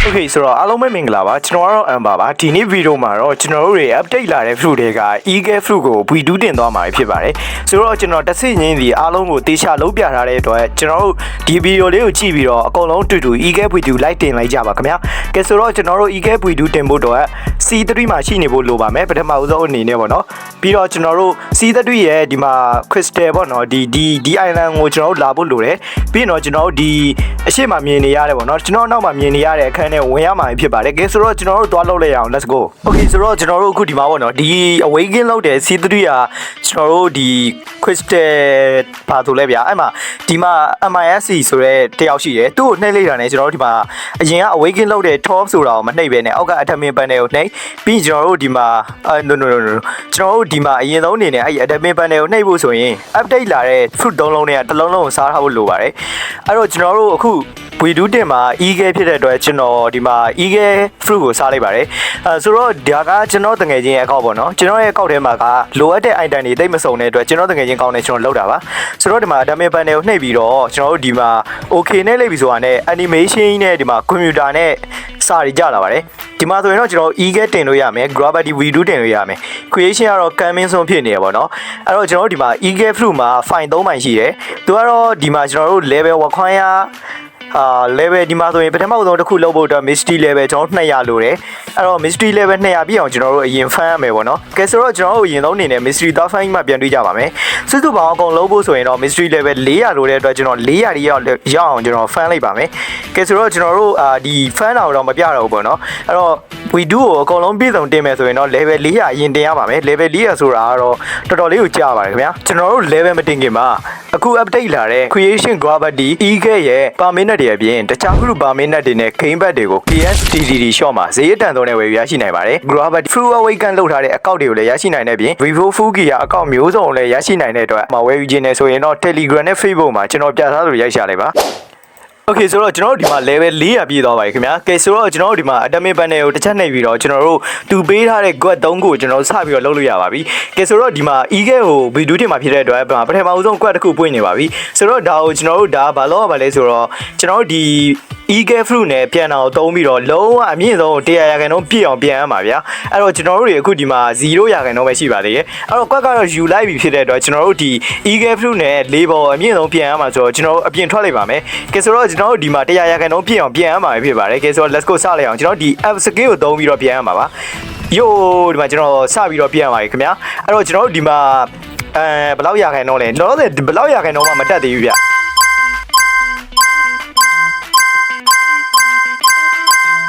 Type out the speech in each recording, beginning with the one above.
โอเคဆိုတော့အားလုံးပဲမင်္ဂလာပါကျွန်တော်ကတော့ Amber ပါဒီနေ့ဗီဒီယိုမှာတော့ကျွန်တော်တို့တွေ update လာတဲ့ fruit တွေက eagle fruit ကို V2 တင်သွားမှာဖြစ်ပါတယ်ဆိုတော့ကျွန်တော်တစ်စိညင်းစီအားလုံးကိုတေချာလုံးပြထားတဲ့အတွက်ကျွန်တော်တို့ဒီဗီဒီယိုလေးကိုကြည့်ပြီးတော့အကုန်လုံးတူတူ eagle V2 လိုက်တင်လိုက်ကြပါခင်ဗျာကဲဆိုတော့ကျွန်တော်တို့ eagle V2 တင်ဖို့တော့ C3 မှာရှိနေဖို့လိုပါမယ်ပထမဦးဆုံးအနေနဲ့ပေါ့နော်ပြီးတော့ကျွန်တော်တို့ C3 ရဲ့ဒီမှာ crystal ပေါ့နော်ဒီဒီဒီ island ကိုကျွန်တော်တို့လာဖို့လိုတယ်ပြီးတော့ကျွန်တော်တို့ဒီအရှိမမြင်နေရတယ်ပေါ့နော်ကျွန်တော်နောက်မှာမြင်နေရတဲ့အခန်း ထဲဝင်ရမှာဖြစ်ပါတယ်ကဲဆိုတော့ကျွန်တော်တို့သွားလုပ်လိုက်ရအောင် let's go okay ဆိုတော့ကျွန်တော်တို့အခုဒီမှာပေါ့နော်ဒီ awaken လုပ်တဲ့ C3 ကကျွန်တော်တို့ဒီ crystal ဘာဆိုလဲဗျာအဲ့မှာဒီမှာ MISC ဆိုတဲ့တယောက်ရှိတယ်သူ့ကိုနှိပ်လိုက်တာနဲ့ကျွန်တော်တို့ဒီမှာအရင်က awaken လုပ်တဲ့ top ဆိုတာကိုမနှိပ်ပဲနဲ့အောက်က admin panel ကိုနှိပ်ပြီးကျွန်တော်တို့ဒီမှာအဲ no no no no ကျွန်တော်တို့ဒီမှာအရင်ဆုံးအနေနဲ့အဲ့ admin panel ကိုနှိပ်ဖို့ဆိုရင် update လာတဲ့ fruit သုံးလုံးတွေကတစ်လုံးလုံးကိုစားထားဖို့လိုပါတယ်အဲ့တော့ကျွန်တော်တို့အခု ဝီဒူးတင်မှာ eagle ဖြစ်တဲ့အတွက်ကျွန်တော်ဒီမှာ eagle fruit ကိုစားလိုက်ပါတယ်အဲဆိုတော့ဒါကကျွန်တော်တငယ်ချင်းရဲ့အကောက်ပေါ့နော်ကျွန်တော်ရဲ့အကောက်ထဲမှာကလိုအပ်တဲ့ item တွေတိတ်မစုံတဲ့အတွက်ကျွန်တော်တငယ်ချင်းကောင်းနေကျွန်တော်လောက်တာပါဆိုတော့ဒီမှာ admin panel ကိုနှိပ်ပြီးတော့ကျွန်တော်တို့ဒီမှာ okay နဲ့လိုက်ပြီဆိုတာနဲ့ animation နဲ့ဒီမှာ computer နဲ့စာတွေကြလာပါတယ်ဒီမှာဆိုရင်တော့ကျွန်တော် eagle တင်လို့ရမယ် gravity video တင်လို့ရမယ် creation ကတော့ coming ဆုံးဖြစ်နေရပါတော့အဲ့တော့ကျွန်တော်တို့ဒီမှာ eagle flu မှာ file 3ပိုင်းရှိတယ်သူကတော့ဒီမှာကျွန်တော်တို့ level ဝခွန်ရ အာ level ဒီမှာဆိုရင်ပထမဆုံးတစ်ခုလုပ်ဖို့အတွက် mystery level ကျွန်တော်200လိုတယ်အဲ့တော့ mystery level 200ပြည့်အောင်ကျွန်တော်တို့အရင် fan ရမယ်ပေါ့နော်ကဲဆိုတော့ကျွန်တော်တို့အရင်ဆုံးအနေနဲ့ mystery သွား fan မှပြန်တွေ့ကြပါမယ်စုစုပေါင်းအကုန်လုပ်ဖို့ဆိုရင်တော့ mystery level 400လိုတဲ့အတွက်ကျွန်တော်400ရရောက်ရအောင်ကျွန်တော် fan လိုက်ပါမယ်ကဲဆိုတော့ကျွန်တော်တို့အာဒီ fan အောင်တော့မပြတော့ဘူးပေါ့နော်အဲ့တော့ we do ကိုအကုန်လုံးပြည့်စုံတင်မယ်ဆိုရင်တော့ level 400အရင်တင်ရပါမယ် level 400ဆိုတာကတော့တော်တော်လေးကိုကြာပါတယ်ခင်ဗျာကျွန်တော်တို့ level မတင်ခင်မှာအခု update လာတဲ့ creation gravity eagle ရဲ့ permanent တွေအပြင်တခြား group permanent တွေနဲ့ game back တွေကို KSTDD shop မှာဈေးအတန်သုံးနဲ့ဝယ်ရရှိနိုင်ပါတယ် gravity true awaken လောက်ထားတဲ့အကောက်တွေကိုလည်းရရှိနိုင်တဲ့ပြင် vivo fuki အကောက်မျိုးစုံလည်းရရှိနိုင်တဲ့အတွက်မှာဝယ်ယူခြင်းနဲ့ဆိုရင်တော့ telegram နဲ့ facebook မှာကျွန်တော်ပြထားသလိုရိုက်ရှာလိုက်ပါ Okay ဆိုတော့ကျွန်တော်တို့ဒီမှာ level 400ပြည့်သွားပါပြီခင်ဗျာ။ Okay ဆိုတော့ကျွန်တော်တို့ဒီမှာ atomic panel ကိုတစ်ချက်နှိပ်ပြီးတော့ကျွန်တော်တို့သူပေးထားတဲ့ quest 3ခုကိုကျွန်တော်တို့စပြီးတော့လုပ်လို့ရပါပြီ။ Okay ဆိုတော့ဒီမှာ eagle ကို video တင်မှာဖြစ်တဲ့အတွက်ပထမအဦးဆုံး quest တစ်ခုပွင့်နေပါပြီ။ဆိုတော့ဒါကိုကျွန်တော်တို့ဒါဘာလို့ရပါလဲဆိုတော့ကျွန်တော်တို့ဒီ eagle fruit နဲ့ပြန်အောင်သုံးပြီးတော့လုံးဝအမြင့်ဆုံး100ရာခိုင်နှုန်းပြည့်အောင်ပြန်ရမှာဗျာ။အဲ့တော့ကျွန်တော်တို့တွေအခုဒီမှာ0ရာခိုင်နှုန်းပဲရှိပါသေးတယ်။အဲ့တော့ quest ကတော့ယူလိုက်ပြီဖြစ်တဲ့အတွက်ကျွန်တော်တို့ဒီ eagle fruit နဲ့ level အမြင့်ဆုံးပြန်ရမှာဆိုတော့ကျွန်တော်တို့အပြင်ထွက်လိုက်ပါမယ်။ Okay ဆိုတော့ကျွန်တော်တို့ဒီမှာ100ရာခိုင်နှုန်းပြည့်အောင်ပြန်ရမှာဖြစ်ပါတယ်ကဲဆိုတော့ let's go စလိုက်အောင်ကျွန်တော်ဒီ app skill ကိုသုံးပြီးတော့ပြန်ရမှာပါယိုဒီမှာကျွန်တော်စပြီးတော့ပြန်ရပါပြီခင်ဗျာအဲ့တော့ကျွန်တော်တို့ဒီမှာအဲဘယ်လောက်ရာခိုင်နှုန်းလဲလောလောဆယ်ဘယ်လောက်ရာခိုင်နှုန်းမှမတက်သေးဘူးဗျ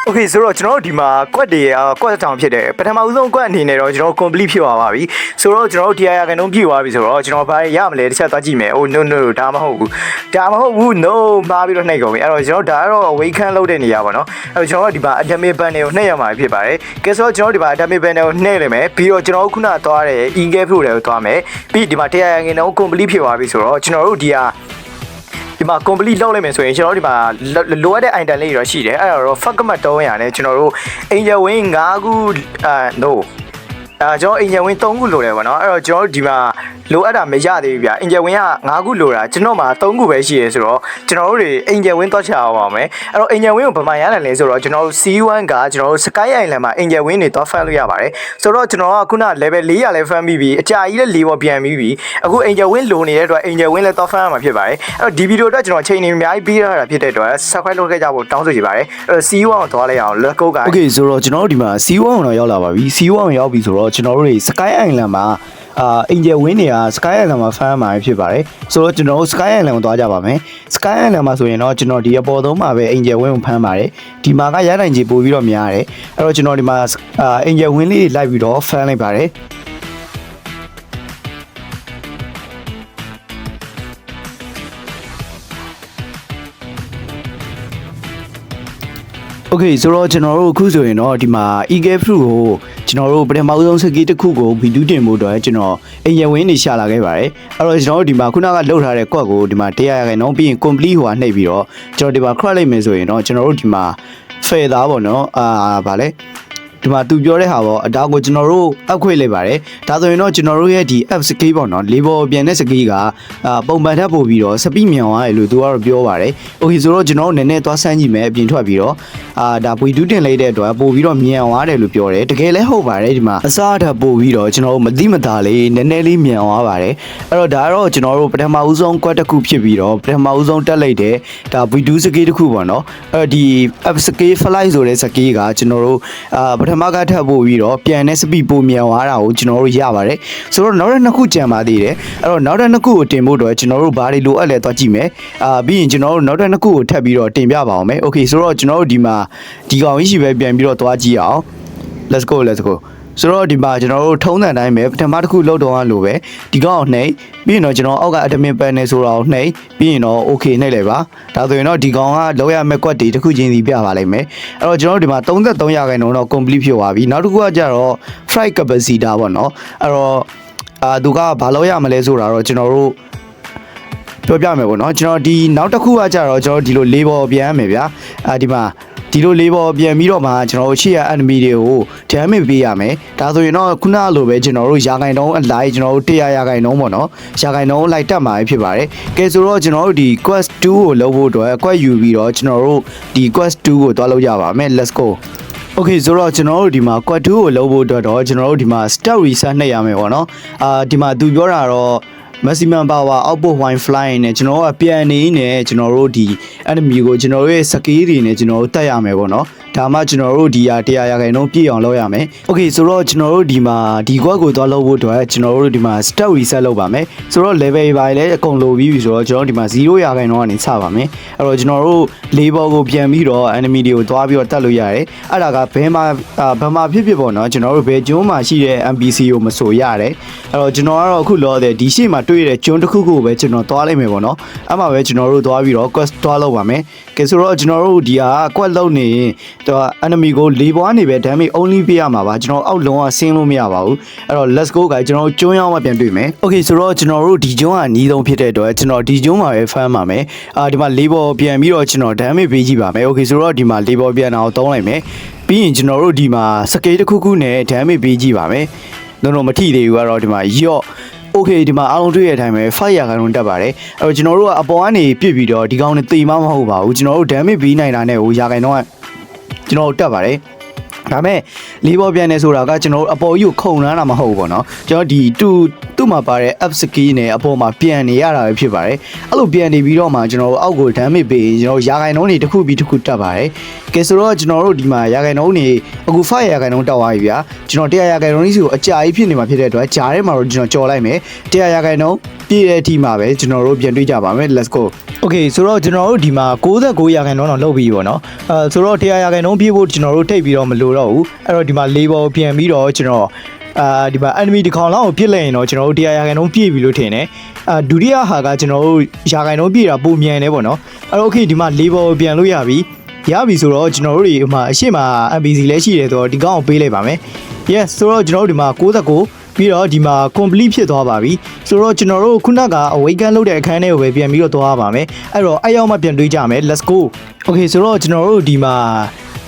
โอเคဆိုတော့ကျွန်တော်တို့ဒီမှာကွက်တွေအာကွက်တောင်ဖြစ်တယ်ပထမဦးဆုံးကွက်အနေနဲ့တော့ကျွန်တော် complete ဖြစ်သွားပါပြီဆိုတော့ကျွန်တော်တို့တရားရကန်တော့ပြည့်သွားပြီဆိုတော့ကျွန်တော်ဘာရမလဲတစ်ချက်သွားကြည့်မယ်။ Oh no no ဒါမဟုတ်ဘူး။ဒါမဟုတ်ဘူး no မှားပြီးတော့နှိပ်ကုန်ပြီ။အဲ့တော့ကျွန်တော်ဒါကတော့ awaken လုပ်တဲ့နေရာပါနော်။အဲ့တော့ကျွန်တော်တို့ဒီမှာ atomic panel ကိုနှိပ်ရမှာဖြစ်ပါတယ်။ကဲဆိုတော့ကျွန်တော်တို့ဒီမှာ atomic panel ကိုနှိပ်လိုက်မယ်။ပြီးတော့ကျွန်တော်တို့ခုနသွားတဲ့ eagle fruit တွေကိုသွားမယ်။ပြီးဒီမှာတရားရကန်တော့ complete ဖြစ်သွားပြီဆိုတော့ကျွန်တော်တို့ဒီဟာ ဒီမှာ complete လုပ်လိုက်မယ်ဆိုရင်ကျွန်တော်တို့ဒီမှာလိုအပ်တဲ့ item လေးတွေတော့ရှိတယ်အဲ့တော့ fuck မ300နဲ့ကျွန်တော်တို့ angel wing 5ခုအာ no အာကျွန်တော် angel wing 3ခုလိုတယ်ဗောနော်အဲ့တော့ကျွန်တော်တို့ဒီမှာ လိုအပ်တာမရသေးဘူးဗျအင်ဂျယ်ဝင်းက9ခုလိုတာကျွန်တော်မှာ3ခုပဲရှိရဲဆိုတော့ကျွန်တော်တို့တွေအင်ဂျယ်ဝင်းသွားချအောင်ပါမယ်အဲ့တော့အင်ဂျယ်ဝင်းကိုဗမာရနိုင်လဲဆိုတော့ကျွန်တော်တို့ C1 ကကျွန်တော်တို့ Sky Island မှာအင်ဂျယ်ဝင်းတွေသွားဖတ်လို့ရပါတယ်ဆိုတော့ကျွန်တော်ကခုန level 400လဲဖမ်းပြီးပြီအကြာကြီးလဲ4ပေါ်ပြန်ပြီးပြီအခုအင်ဂျယ်ဝင်းလိုနေတဲ့အတွက်အင်ဂျယ်ဝင်းလဲသွားဖမ်းရမှာဖြစ်ပါတယ်အဲ့တော့ဒီဗီဒီယိုအတွက်ကျွန်တော်ချိန်နေအများကြီးပြီးရတာဖြစ်တဲ့အတွက် subscribe လုပ်ခဲ့ကြဖို့တောင်းဆိုချင်ပါတယ်အဲ့တော့ C1 ကိုသွားလိုက်အောင် let's go guys okay ဆိုတော့ကျွန်တော်တို့ဒီမှာ C1 ကိုတော့ရောက်လာပါပြီ C1 ကိုရောက်ပြီဆိုတော့ကျွန်တော်တို့တွေ Sky Island မှာ အာအင်ဂျယ်ဝင်းတွေက Sky Island မှာဖမ်းမှာဖြစ်ပါတယ်ဆိုတော့ကျွန်တော်တို့ Sky Island ကိုသွားကြပါမယ် Sky Island မှာဆိုရင်တော့ကျွန်တော်ဒီအပေါ်သုံးမှာပဲအင်ဂျယ်ဝင်းကိုဖမ်းပါတယ်ဒီမှာကရနိုင်ကြီးပို့ပြီးတော့များတယ်အဲ့တော့ကျွန်တော်ဒီမှာအာအင်ဂျယ်ဝင်းလေးတွေလိုက်ပြီးတော့ဖမ်းလိုက်ပါတယ် โอเคဆိုတော့ကျွန်တော်တို့အခုဆိုရင်တော့ဒီမှာ eagle fruit ကိုကျွန်တော်တို့ပထမဦးဆုံးစကေးတစ်ခုကိုဗီဒူးတင်ဖို့အတွက်ကျွန်တော်အင်ရဝင်းနေရှာလာခဲ့ပါတယ်အဲ့တော့ကျွန်တော်တို့ဒီမှာခုနကလှုပ်ထားတဲ့ကွက်ကိုဒီမှာတရားရခိုင်နှုန်းပြီးရင် complete ဟိုဟာနှိပ်ပြီးတော့ကျွန်တော်ဒီမှာ crop လိုက်မယ်ဆိုရင်တော့ကျွန်တော်တို့ဒီမှာ feather ပေါ့နော်အာဗာလဲ ဒီမှာသူပြောတဲ့ဟာပေါ့အဒါကိုကျွန်တော်တို့တောက်ခွေလိုက်ပါတယ်ဒါဆိုရင်တော့ကျွန်တော်တို့ရဲ့ဒီ app scale ပေါ့နော် label ပြန်တဲ့ scale ကပုံမှန်ထပ်ပို့ပြီးတော့စပိမြန်သွားတယ်လို့သူကတော့ပြောပါတယ် okay ဆိုတော့ကျွန်တော်တို့နည်းနည်းသွားဆန်းကြည့်မယ်အပြင်ထွက်ပြီးတော့အာဒါပွေတူးတင်လိုက်တဲ့အတွက်ပို့ပြီးတော့မြန်သွားတယ်လို့ပြောတယ်တကယ်လည်းဟုတ်ပါတယ်ဒီမှာအစားထပ်ပို့ပြီးတော့ကျွန်တော်တို့မသိမသာလေးနည်းနည်းလေးမြန်သွားပါတယ်အဲ့တော့ဒါကတော့ကျွန်တော်တို့ပထမဦးဆုံး quad တစ်ခုဖြစ်ပြီးတော့ပထမဦးဆုံးတက်လိုက်တဲ့ဒါ video scale တစ်ခုပေါ့နော်အဲ့တော့ဒီ app scale flight ဆိုတဲ့ scale ကကျွန်တော်တို့အာပထမကထပ်ပို့ပြီးတော့ပြန်တဲ့ speed ပိုမြန်သွားတာကိုကျွန်တော်တို့ရပါတယ်ဆိုတော့နောက်ထပ်နှစ်ခုကြံပါသေးတယ်အဲ့တော့နောက်ထပ်နှစ်ခုကိုတင်ဖို့တော့ကျွန်တော်တို့ဘာတွေလိုအပ်လဲသွားကြည့်မယ်အာပြီးရင်ကျွန်တော်တို့နောက်ထပ်နှစ်ခုကိုထပ်ပြီးတော့တင်ပြပါအောင်မယ် okay ဆိုတော့ကျွန်တော်တို့ဒီမှာဒီကောင်ကြီးရှိပဲပြန်ပြီးတော့သွားကြည့်အောင် let's go let's go ဆိုတော့ဒီမှာကျွန်တော်တို့ထုံးတဲ့အတိုင်းပဲပထမတစ်ခုလောက်တော့လို့ပဲဒီကောင်ကိုနှိပ်ပြီးရင်တော့ကျွန်တော်အောက်က admin panel ဆိုတာကိုနှိပ်ပြီးရင်တော့ okay နှိပ်လိုက်ပါဒါဆိုရင်တော့ဒီကောင်ကလောက်ရမယ့်ကွက်တွေတစ်ခုချင်းစီပြပါလိမ့်မယ်အဲ့တော့ကျွန်တော်တို့ဒီမှာ33ရာခိုင်နှုန်းတော့ complete ဖြစ်သွားပြီနောက်တစ်ခုကကြတော့ flight capacity ပေါ့နော်အဲ့တော့အာသူကဘာလို့ရမလဲဆိုတာတော့ကျွန်တော်တို့ပြောပြမယ်ပေါ့နော်ကျွန်တော်ဒီနောက်တစ်ခုကကြတော့ကျွန်တော်ဒီလိုလေးဘောပြန်ရမယ်ဗျာအဲဒီမှာ ဒီလိုလေးဘောပြန်ပြီးတော့မှကျွန်တော်တို့ရှေ့ရ enemy တွေကို damage ပေးရမယ်ဒါဆိုရင်တော့ခုနလိုပဲကျွန်တော်တို့ရာဂိုင်တုံးအလိုက်ကျွန်တော်တို့100ရာဂိုင်တုံးပေါ့နော်ရာဂိုင်တုံးလိုက်တက်မှာဖြစ်ပါတယ်ကဲဆိုတော့ကျွန်တော်တို့ဒီ quest 2ကိုလုပ်ဖို့အတွက် quest ယူပြီးတော့ကျွန်တော်တို့ဒီ quest 2ကိုတွားလုပ်ကြပါမယ် let's go Okay ဆိုတော့ကျွန်တော်တို့ဒီမှာ quad 2ကိုလုပ်ဖို့အတွက်တော့ကျွန်တော်တို့ဒီမှာ step reset နှိပ်ရမယ်ပေါ့နော်အာဒီမှာသူပြောတာတော့ maximum power output while flying နဲ့ကျွန်တော်တို့ကပြန်နေနေကျွန်တော်တို့ဒီ enemy ကိုကျွန်တော်တို့ရဲ့ skill တွေနဲ့ကျွန်တော်တို့တက်ရမယ်ပေါ့နော် ဒါမှကျွန်တော်တို့ဒီဟာ100ရာခိုင်နှုန်းပြည့်အောင်လုပ်ရမယ်။ Okay ဆိုတော့ကျွန်တော်တို့ဒီမှာဒီကွက်ကိုသွားလုပ်ဖို့အတွက်ကျွန်တော်တို့ဒီမှာ step reset လုပ်ပါမယ်။ဆိုတော့ level ပိုင်းလည်းအကုန်လိုပြီးပြီဆိုတော့ကျွန်တော်တို့ဒီမှာ0ရာခိုင်နှုန်းကနေစပါမယ်။အဲ့တော့ကျွန်တော်တို့ label ကိုပြန်ပြီးတော့ enemy တွေကိုသွားပြီးတော့တက်လို့ရတယ်။အဲ့ဒါကဘယ်မှာဘယ်မှာဖြစ်ဖြစ်ပေါ့နော်ကျွန်တော်တို့ဘယ်ကျွန်းမှာရှိတဲ့ NPC ကိုမဆိုရတယ်။အဲ့တော့ကျွန်တော်ကတော့အခုလောတဲ့ဒီရှေ့မှာတွေ့ရတဲ့ကျွန်းတစ်ခုခုကိုပဲကျွန်တော်သွားလိုက်မယ်ပေါ့နော်။အဲ့မှာပဲကျွန်တော်တို့သွားပြီးတော့ quest သွားလုပ်ပါမယ်။ကဲဆိုတော့ကျွန်တော်တို့ဒီဟာ quest လုပ်နေရင်သူက enemy ကို၄ဘွားနေပဲ damage only ပေးရမှာပါကျွန်တော်အောက်လုံးကဆင်းလို့မရပါဘူးအဲ့တော့ let's go ကကျွန်တော်ကျွန်းရောက်မှပြန်တွေ့မယ် okay ဆိုတော့ကျွန်တော်တို့ဒီကျွန်းကနီးဆုံးဖြစ်တဲ့အတွက်ကျွန်တော်ဒီကျွန်းမှာပဲ fan ပါမယ်အာဒီမှာ၄ဘောပြန်ပြီးတော့ကျွန်တော် damage ပေးကြည့်ပါမယ် okay ဆိုတော့ဒီမှာ၄ဘောပြန်အောင်တုံးလိုက်မယ်ပြီးရင်ကျွန်တော်တို့ဒီမှာစကေးတစ်ခုခုနဲ့ damage ပေးကြည့်ပါမယ်တော့တော့မထီသေးဘူးကတော့ဒီမှာယော့ okay ဒီမှာအားလုံးတွေ့ရတဲ့အတိုင်းပဲ5ရာခိုင်နှုန်းတက်ပါတယ်အဲ့တော့ကျွန်တော်တို့ကအပေါ်ကနေပြစ်ပြီးတော့ဒီကောင်နဲ့တေမမဟုတ်ပါဘူးကျွန်တော်တို့ damage ပေးနိုင်တာနဲ့ဟိုရာခိုင်နှုန်းက ကျွန်တော်တို့တက်ပါတယ်ဒါမဲ့လေးပေါ်ပြန်နေဆိုတာကကျွန်တော်တို့အပေါ်ကြီးကိုခုံနှမ်းတာမဟုတ်ဘူးပေါ့နော်ကျွန်တော်ဒီတူသူ့မှာပါတဲ့ up skill နဲ့အပေါ်မှာပြန်နေရတာပဲဖြစ်ပါတယ်အဲ့လိုပြန်နေပြီးတော့မှကျွန်တော်တို့အောက်ကို damage ပေးရင်ကျွန်တော်ရာခိုင်နှုန်းတွေတစ်ခုပြီးတစ်ခုတက်ပါတယ်ကဲဆိုတော့ကျွန်တော်တို့ဒီမှာရာခိုင်နှုန်းတွေအခု5ရာခိုင်နှုန်းတက်သွားပြီဗျာကျွန်တော်100ရာခိုင်နှုန်းကြီးစီကိုအကြာကြီးဖြစ်နေမှာဖြစ်တဲ့အတွက်ဂျားထဲမှာတော့ကျွန်တော်ကြော်လိုက်မယ်100ရာခိုင်နှုန်း ပြည့်တဲ့အထိမှာပဲကျွန်တော်တို့ပြန်တွေ့ကြပါမယ် let's go okay ဆိုတော့ကျွန်တော်တို့ဒီမှာ69ရာခိုင်နှုန်းတော့လုပ်ပြီးပေါ့နော်အဲဆိုတော့100ရာခိုင်နှုန်းပြည့်ဖို့ကျွန်တော်တို့ထိပ်ပြီးတော့မလိုတော့ဘူးအဲ့တော့ဒီမှာ label ပြန်ပြီးတော့ကျွန်တော်အာဒီမှာ enemy တစ်ခေါင်လောက်ကိုပြစ်လိုက်ရင်တော့ကျွန်တော်တို့100ရာခိုင်နှုန်းပြည့်ပြီလို့ထင်တယ်အာဒုတိယဟာကကျွန်တော်တို့ရာခိုင်နှုန်းပြည့်တာပုံမြန်တယ်ပေါ့နော်အဲ့တော့ okay ဒီမှာ label ပြန်လို့ရပြီရပြီဆိုတော့ကျွန်တော်တို့ဒီဟိုမှာအရှိမ NPC လည်းရှိတယ်ဆိုတော့ဒီကောင်ကိုပေးလိုက်ပါမယ် yes ဆိုတော့ကျွန်တော်တို့ဒီမှာ69 ပြီးတော့ဒီမှာ complete ဖြစ်သွားပါပြီဆိုတော့ကျွန်တော်တို့ခုနက awaken လုပ်တဲ့အခန်းထဲကိုပဲပြန်ပြီးတော့သွားပါမယ်အဲ့တော့အဲ့ရောက်မှပြန်တွေးကြမယ် let's go okay ဆိုတော့ကျွန်တော်တို့ဒီမှာ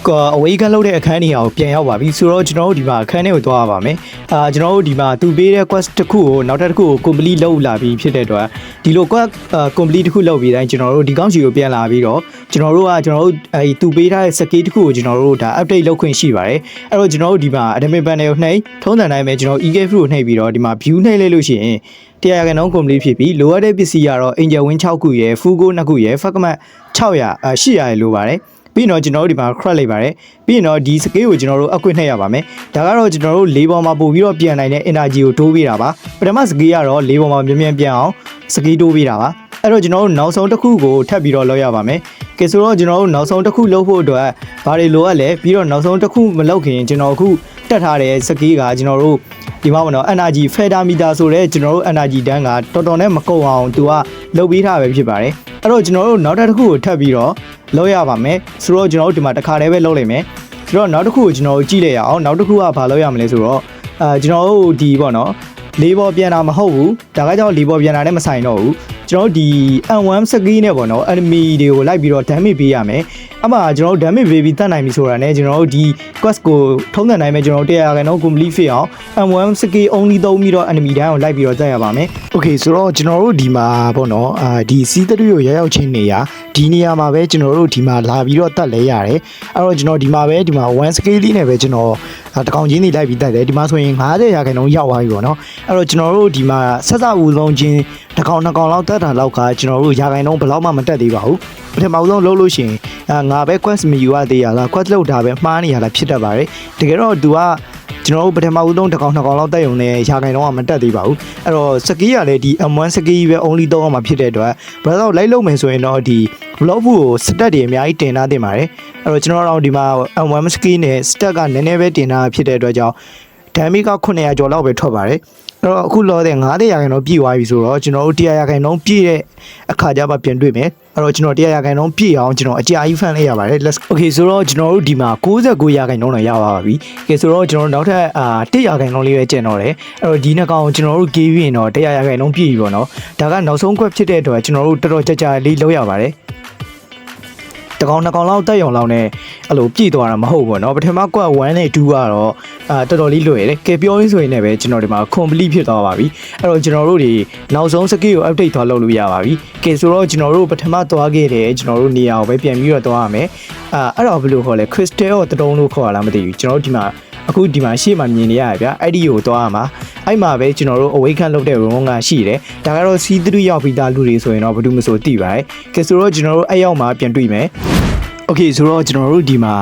ကအဝေးကန်လုပ်တဲ့အခန်းနေရာကိုပြန်ရောက်ပါပြီဆိုတော့ကျွန်တော်တို့ဒီမှာအခန်းထဲကိုသွားရပါမယ် အာကျွန်တော်တို့ဒီမှာသူပေးတဲ့ quest တစ်ခုကိုနောက်ထပ်တစ်ခုကို complete လုပ်လာပြီးဖြစ်တဲ့အတွက်ဒီလို quest complete တစ်ခုလုပ်ပြီးတိုင်းကျွန်တော်တို့ဒီကောင်းချီကိုပြန်လာပြီးတော့ကျွန်တော်တို့ကကျွန်တော်တို့အဲသူပေးထားတဲ့ skill တစ်ခုကိုကျွန်တော်တို့ဒါ update လုပ်ခွင့်ရှိပါတယ်အဲ့တော့ကျွန်တော်တို့ဒီမှာ admin panel ကိုနှိပ်ထုံးစံတိုင်းပဲကျွန်တော် EK fruit ကိုနှိပ်ပြီးတော့ဒီမှာ view နှိပ်လိုက်လို့ရှိရင်တရားရကန်တော့ complete ဖြစ်ပြီးလိုအပ်တဲ့ပစ္စည်းကတော့ angel wing 6ခုရယ် fugo 2ခုရယ် fakmat 600အ800ရယ်လိုပါတယ် ပြီးရင်တော့ကျွန်တော်တို့ဒီမှာ crack လိုက်ပါတယ်ပြီးရင်တော့ဒီ scale ကိုကျွန်တော်တို့အကွင့်နှိပ်ရပါမယ်ဒါကတော့ကျွန်တော်တို့၄ပေါ်မှာပို့ပြီးတော့ပြန်နိုင်တဲ့ energy ကိုတိုးပေးတာပါပထမ scale ကတော့၄ပေါ်မှာမြန်မြန်ပြန်အောင် scale တိုးပေးတာပါအဲ့တော့ကျွန်တော်တို့နောက်ဆုံးတစ်ခုကိုထပ်ပြီးတော့လောက်ရပါမယ်။ကဲဆိုတော့ကျွန်တော်တို့နောက်ဆုံးတစ်ခုလောက်ဖို့အတွက်ဘာတွေလိုအပ်လဲပြီးတော့နောက်ဆုံးတစ်ခုမလောက်ခင်ကျွန်တော်အခုတက်ထားတဲ့စကေးကကျွန်တော်တို့ဒီမှာမနော် energy fader meter ဆိုတဲ့ကျွန်တော်တို့ energy တန်းကတော်တော်နဲ့မကုန်အောင်သူကလုပ်ပြီးထားပဲဖြစ်ပါတယ်။အဲ့တော့ကျွန်တော်တို့နောက်တစ်ခုကိုထပ်ပြီးတော့ လုပ်ရပါမယ်ဆိုတော့ကျွန်တော်တို့ဒီမှာတစ်ခါတည်းပဲလုပ်လိုက်မယ်ဆိုတော့နောက်တစ်ခုကိုကျွန်တော်တို့ကြည့်လိုက်ရအောင်နောက်တစ်ခုကဘာလုပ်ရမလဲဆိုတော့အာကျွန်တော်တို့ဒီပေါ့နော်လေးဘောပြန်တာမဟုတ်ဘူးဒါကကြောင့်လေးဘောပြန်တာနဲ့မဆိုင်တော့ဘူးကျွန်ကျွန်တော်တို့ဒီ N1 စကီးနဲ့ပေါ့နော် enemy တွေကိုလိုက်ပြီးတော့ damage ပေးရမယ် အမှကျွန်တော်တို့ damage ပေးပြီးတတ်နိုင်ပြီဆိုတာ ਨੇ ကျွန်တော်တို့ဒီ quest ကိုထုံးစံတိုင်းပဲကျွန်တော်တို့တရားခိုင်တော့ complete ဖြစ်အောင် M1 စကီး only သုံးပြီးတော့ enemy တိုင်းကိုလိုက်ပြီးတော့တက်ရပါမယ် Okay ဆိုတော့ကျွန်တော်တို့ဒီမှာပေါ့နော်အာဒီ C3 ကိုရောက်ရောက်ချင်းနေရဒီနေရာမှာပဲကျွန်တော်တို့ဒီမှာလာပြီးတော့တက်လဲရတယ်အဲ့တော့ကျွန်တော်ဒီမှာပဲဒီမှာ1 scale လေးနဲ့ပဲကျွန်တော်တကောင်ချင်းနေလိုက်ပြီးတက်တယ်ဒီမှာဆိုရင်90ရာခိုင်နှုန်းရောက်သွားပြီပေါ့နော်အဲ့တော့ကျွန်တော်တို့ဒီမှာဆက်စဦးဆုံးချင်းတကောင်နှစ်ကောင်လောက်တက်တာလောက်ကကျွန်တော်တို့ရာခိုင်နှုန်းဘယ်လောက်မှမတက်သေးပါဘူး ပထမဆုံးလုပ်လို့ရှိရင်အာငါပဲ quest မယူရသေးရလား quest လုပ်တာပဲမှားနေရလားဖြစ်တတ်ပါတယ်တကယ်တော့ तू ကကျွန်တော်တို့ပထမဦးဆုံးတစ်ကောင်နှစ်ကောင်လောက်တက်ရုံနဲ့ရာခိုင်နှုန်းကမတက်သေးပါဘူးအဲ့တော့စကီးရလည်းဒီ M1 စကီးပဲ only သုံးအောင်မှာဖြစ်တဲ့အတွက်ဘယ်တော့လိုက်လို့မယ်ဆိုရင်တော့ဒီ blog ဘူးကိုစတက်တွေအများကြီးတင်ထားတင်ပါတယ်အဲ့တော့ကျွန်တော်တို့ဒီမှာ M1 စကီးနဲ့စတက်ကနည်းနည်းပဲတင်ထားဖြစ်တဲ့အတွက်ကြောင့် damage က900ကျော်လောက်ပဲထွက်ပါတယ်အဲ့တော့အခုလောတဲ့900ရာခိုင်နှုန်းပြည့်သွားပြီဆိုတော့ကျွန်တော်တို့100ရာခိုင်နှုန်းပြည့်တဲ့အခါကျမှပြန်တွေ့မယ် အဲ့တော့ကျွန်တော်100ရာခိုင်နှုန်းပြည့်အောင်ကျွန်တော်အကြာကြီးဖန်လိုက်ရပါတယ် let's okay ဆိုတော့ကျွန်တော်တို့ဒီမှာ69ရာခိုင်နှုန်းတော့ရပါပါပြီကဲဆိုတော့ကျွန်တော်တို့နောက်ထပ်အာ100ရာခိုင်နှုန်းလေးပဲကျန်တော့တယ်အဲ့တော့ဒီနှစ်ကောင်ကျွန်တော်တို့ game ရင်တော့100ရာခိုင်နှုန်းပြည့်ပြီပေါ့နော်ဒါကနောက်ဆုံးခွက်ဖြစ်တဲ့အတွက်ကျွန်တော်တို့တော်တော်ကြာကြာလေးလောက်ရပါတယ် တကောင်နှစ်ကောင်လောက်တက်ရုံလောက်နဲ့အဲ့လိုပြည့်သွားတာမဟုတ်ဘူးเนาะပထမကွက်1နဲ့2ကတော့အာတော်တော်လေးလွယ်တယ်ကဲပြောရင်းဆိုရင်လည်းပဲကျွန်တော်ဒီမှာ complete ဖြစ်သွားပါပြီအဲ့တော့ကျွန်တော်တို့ဒီနောက်ဆုံး skill ကို update သွားလုပ်လို့ရပါပြီကဲဆိုတော့ကျွန်တော်တို့ပထမသွားခဲ့တယ်ကျွန်တော်တို့နေရာကိုပဲပြန်ပြီးတော့သွားရမယ်အာအဲ့တော့ဘယ်လိုခေါ်လဲ crystal ကိုတတုံးလို့ခေါ်ရလားမသိဘူးကျွန်တော်တို့ဒီမှာ အခုဒီမှာရှေ့မှာမြင်နေရတယ်ဗျအဲ့ဒီကိုသွားရမှာအဲ့မှာပဲကျွန်တော်တို့ awaken လုပ်တဲ့ room ကရှိတယ်ဒါကတော့ C3 ရောက်ပြီးသားလူတွေဆိုရင်တော့ဘာလို့မဆိုသိပါတယ်ကဲဆိုတော့ကျွန်တော်တို့အဲ့ရောက်မှာပြန်တွေ့မယ် Okay ဆိုတော့ကျွန်တော်တို့ဒီမှာ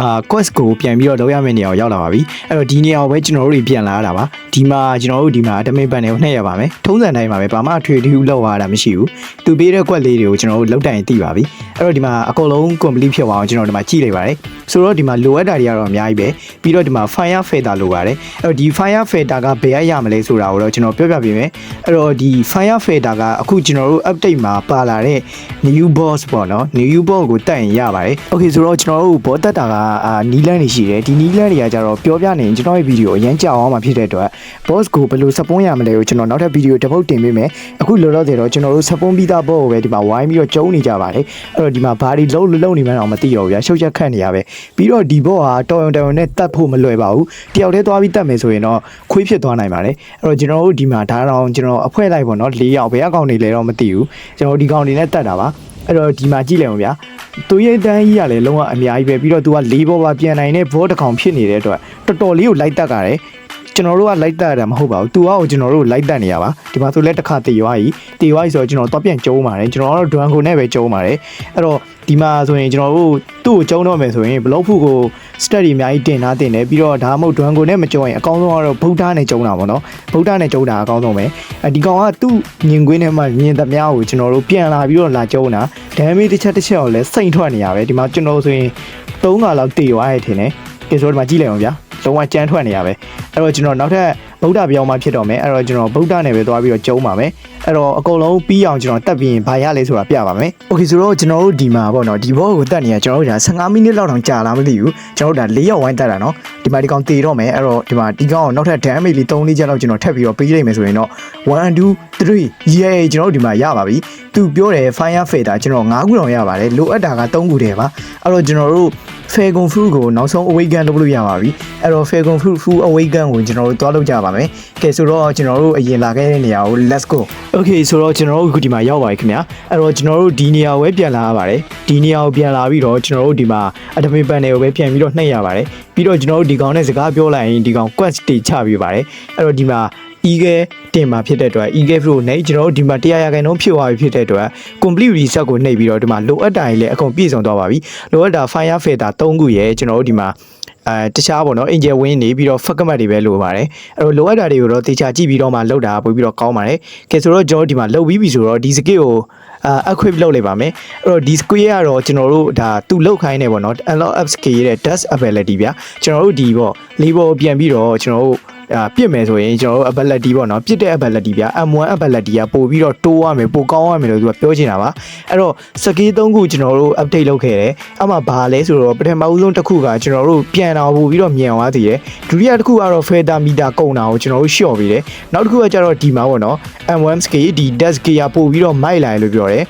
အာ quest ကိုပြန်ပြီးတော့လောက်ရမယ့်နေရာကိုရောက်လာပါပြီအဲ့တော့ဒီနေရာကိုပဲကျွန်တော်တို့တွေပြန်လာရတာပါဒီမှာကျွန်တော်တို့ဒီမှာဒမိတ်ပန်တွေကိုနှိပ်ရပါမယ်ထုံးစံတိုင်းပါပဲဘာမှအထွေထူးလောက်ရတာမရှိဘူးသူပေးတဲ့ quest လေးတွေကိုကျွန်တော်တို့လောက်တိုင်သိပါပြီအဲ့တော့ဒီမှာအကုန်လုံး complete ဖြစ်သွားအောင်ကျွန်တော်ဒီမှာကြည့်လိုက်ပါတယ်ဆိုတော့ဒီမှာလိုအပ်တာတွေကတော့အများကြီးပဲပြီးတော့ဒီမှာ fire filter လိုပါတယ်အဲ့တော့ဒီ fire filter ကဘယ်ရရမလဲဆိုတာကိုတော့ကျွန်တော်ပြောပြပေးမယ်အဲ့တော့ဒီ fire filter ကအခုကျွန်တော်တို့ update မှာပါလာတဲ့ new boss ပေါ့နော် new boss ကိုတက်ရင်ရပါတယ်။ Okay ဆိုတော့ကျွန်တော်တို့ဘောတက်တာကအာနီးလန်းနေရှိတယ်ဒီနီးလန်းတွေကကြတော့ပြောပြနေရင်ကျွန်တော်ရဲ့ဗီဒီယိုအရင်ကြောက်အောင်မှာဖြစ်တဲ့အတွက် boss ကိုဘယ်လိုစပွန်းရမလဲကိုကျွန်တော်နောက်ထပ်ဗီဒီယိုတစ်ပုတ်တင်ပေးမယ်။အခုလောလောဆယ်တော့ကျွန်တော်တို့စပွန်းပြီးသား boss ကိုပဲဒီမှာဝိုင်းပြီးတော့ကျုံနေကြပါတယ်။အဲ့တော့ဒီမှာဘာတွေလုံးလုံးနေမှန်းတော့မသိတော့ဘူးဗျာ။ရှုပ်ချက်ခတ်နေရပဲ။ပြီးတော့ဒီ boss ဟာတော်ရုံတော်ရုံနဲ့တတ်ဖို့မလွယ်ပါဘူး။တယောက်တည်းသွားပြီးတတ်မယ်ဆိုရင်တော့ခွေးဖြစ်သွားနိုင်ပါတယ်။အဲ့တော့ကျွန်တော်တို့ဒီမှာဒါတော့ကျွန်တော်အဖွဲလိုက်ပေါ့နော်၄ယောက်ဘယ်အကောင်တွေလဲတော့မသိဘူး။ကျွန်တော်ဒီကောင်တွေနဲ့တတ်တာပါ။ အဲ့တော့ဒီမှာကြည့်လိုက်အောင်ဗျာသူရဲ့တန်းကြီးကလည်းလုံးဝအများကြီးပဲပြီးတော့သူကလေးဘောပါပြန်နိုင်တဲ့ဘောတစ်ကောင်ဖြစ်နေတဲ့အတွက်တော်တော်လေးကိုလိုက်တက်ကြတယ်ကျွန်တော်တို့ကလိုက်တက်ရတာမဟုတ်ပါဘူးသူကကျွန်တော်တို့လိုက်တက်နေရပါဒီမှာဆိုလဲတစ်ခါတေရွားကြီးတေရွားကြီးဆိုတော့ကျွန်တော်တော့ပြန်ကျုံးပါတယ်ကျွန်တော်ကတော့ဒွမ်ကိုနဲ့ပဲကျုံးပါတယ်အဲ့တော့ ဒီမှာဆိုရင်ကျွန်တော်တို့သူ့ကိုကျုံးတော့မယ်ဆိုရင်ဘလော့ဖူကို stat တွေအများကြီးတင်ထားတင်တယ်ပြီးတော့ဒါမှမဟုတ်ဒွမ်ကိုနဲ့မကျုံးရင်အကောင်းဆုံးကတော့ဗုဒ္ဓနဲ့ကျုံးတာပေါ့နော်ဗုဒ္ဓနဲ့ကျုံးတာအကောင်းဆုံးပဲအဲဒီကောင်ကသူ့ညင်ကွင်းထဲမှာမြင်သမျှကိုကျွန်တော်တို့ပြန်လာပြီးတော့လာကျုံးတာ damage တစ်ချက်တစ်ချက်ကိုလည်းစိတ်ထွက်နေရပဲဒီမှာကျွန်တော်ဆိုရင်၃ခါလောက်တေသွားရထင်တယ်ကဲဆိုတော့ဒီမှာကြည့်လိုက်အောင်ဗျာလုံးဝကြမ်းထွက်နေရပဲအဲ့တော့ကျွန်တော်နောက်ထပ် ဗုဒ္ဓပြောင်းမှဖြစ်တော့မယ်အဲ့တော့ကျွန်တော်ဗုဒ္ဓနဲ့ပဲသွားပြီးတော့ကျုံးပါမယ်အဲ့တော့အကုန်လုံးပြီးအောင်ကျွန်တော်တက်ပြီးရင်ဘာရလဲဆိုတာပြပါမယ်โอเคဆိုတော့ကျွန်တော်တို့ဒီမှာပေါ့နော်ဒီဘောကိုတက်နေရကျွန်တော်တို့ဒါ15မိနစ်လောက်တောင်ကြာလာမသိဘူးကျွန်တော်တို့ဒါ၄ရောက်ဝိုင်းတက်တာနော်ဒီမှာဒီကောင်တေတော့မယ်အဲ့တော့ဒီမှာဒီကောင်ကိုနောက်ထပ် damage လေး3လေးချက်လောက်ကျွန်တော်ထပ်ပြီးတော့ပေးလိုက်မယ်ဆိုရင်တော့1 2 3 yeah ကျွန်တော်တို့ဒီမှာရပါပြီသူပြောတယ် fire filter ကျွန်တော်9ခုတောင်ရပါတယ်လိုအပ်တာက3ခုတည်းပါအဲ့တော့ကျွန်တော်တို့ Falcon Fruit ကိုနောက်ဆုံး awaken လုပ်လို့ရပါပြီအဲ့တော့ Falcon Fruit Full awaken ကိုကျွန်တော်တို့သွားလုပ်ကြပါ မယ်ကဲဆိုတော့ကျွန်တော်တို့အရင်လာခဲ့တဲ့နေရာကို let's go okay ဆိုတော့ကျွန်တော်တို့အခုဒီမှာရောက်ပါပြီခင်ဗျာအဲ့တော့ကျွန်တော်တို့ဒီနေရာကိုပဲပြန်လာရပါတယ်ဒီနေရာကိုပြန်လာပြီးတော့ကျွန်တော်တို့ဒီမှာ admin panel ကိုပဲပြန်ပြီးတော့နှိပ်ရပါတယ်ပြီးတော့ကျွန်တော်တို့ဒီကောင်နဲ့စကားပြောလိုက်ရင်ဒီကောင် quest တွေချပြီးပါတယ်အဲ့တော့ဒီမှာ eagle တင်မှာဖြစ်တဲ့အတွက် eagle fruit နဲ့ကျွန်တော်တို့ဒီမှာတရားရခိုင်နှုန်းဖြစ်သွားပြီဖြစ်တဲ့အတွက် complete reset ကိုနှိပ်ပြီးတော့ဒီမှာလိုအပ်တာတွေလည်းအကုန်ပြည့်စုံသွားပါပြီလိုအပ်တာ fire filter 3ခုရယ်ကျွန်တော်တို့ဒီမှာ အဲတခြားပေါ့နော် angel wing နေပြီးတော့ fuck mat တွေပဲလိုပါတယ်အဲ့တော့လိုအပ်တာတွေကိုတော့တေချာကြည့်ပြီးတော့မှလောက်တာပို့ပြီးတော့ကောင်းပါတယ်ကဲဆိုတော့ကျွန်တော်တို့ဒီမှာလောက်ပြီးပြီဆိုတော့ဒီ skill ကိုအာ equip လုပ်လိုက်ပါမယ်အဲ့တော့ဒီ square ကတော့ကျွန်တော်တို့ဒါသူ့လောက်ခိုင်းနေပေါ့နော် unlock up skill ရဲ့ dust ability ဗျာကျွန်တော်တို့ဒီပေါ့လေးဘောပြန်ပြီးတော့ကျွန်တော်တို့အာ ပြစ်မယ်ဆိုရင်ကျွန်တော်တို့ ability ပေါ့နော်ပြစ်တဲ့ ability ဗျာ M1 ability ကပို့ပြီးတော့တိုးရမယ်ပိုကောင်းရမယ်လို့သူကပြောချင်တာပါအဲ့တော့စကေး၃ခုကျွန်တော်တို့ update လုပ်ခဲ့တယ်အဲ့မှာဘာလဲဆိုတော့ပထမဦးဆုံးတစ်ခုကကျွန်တော်တို့ပြန်တော့ပို့ပြီးတော့မြန်သွားသေးတယ်ဒုတိယတစ်ခုကတော့ feather meter ကုန်တာကိုကျွန်တော်တို့လျှော့ပြီးတယ်နောက်တစ်ခုကကျတော့ဒီမှာပေါ့နော် M1 scale ဒီ dash scale ကပို့ပြီးတော့မိုက်လာတယ်လို့ပြောတယ်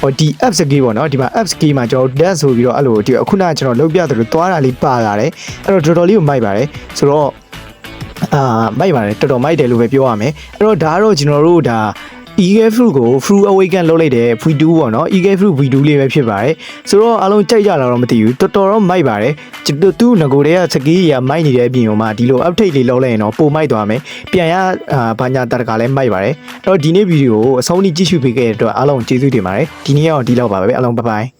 ဟိုဒီ app scale ပေါ့နော်ဒီမှာ app scale မှာကျွန်တော် dash ဆိုပြီးတော့အဲ့လိုဒီအခုနကကျွန်တော်လုပ်ပြသလိုသွားတာလေးပါလာတယ်အဲ့တော့တော်တော်လေးကိုမိုက်ပါတယ်ဆိုတော့ အာမိုက်ပါတယ်တော်တော်မိုက်တယ်လို့ပဲပြောရမယ်အဲ့တော့ဒါကတော့ကျွန်တော်တို့ဒါ Eagle Fruit ကို Fruit Awaken လုပ်လိုက်တဲ့ V2 ပေါ့နော် Eagle Fruit V2 လေးပဲဖြစ်ပါတယ်ဆိုတော့အားလုံးကြိုက်ကြလာတော့မသိဘူးတော်တော်တော့မိုက်ပါတယ်ကျွန်တော်သူ့ငကိုတည်းကစကီးရမိုက်နေတဲ့အပြင်မှာဒီလို update လေးလုပ်လိုက်ရင်တော့ပိုမိုက်သွားမယ်ပြန်ရအာဘာညာတတကလည်းမိုက်ပါတယ်အဲ့တော့ဒီနေ့ဗီဒီယိုကိုအဆုံးထိကြည့်ရှုပေးခဲ့တဲ့အတွက်အားလုံးကျေးဇူးတင်ပါတယ်ဒီနေ့ကတော့ဒီလောက်ပါပဲအားလုံးဘိုင်ဘိုင်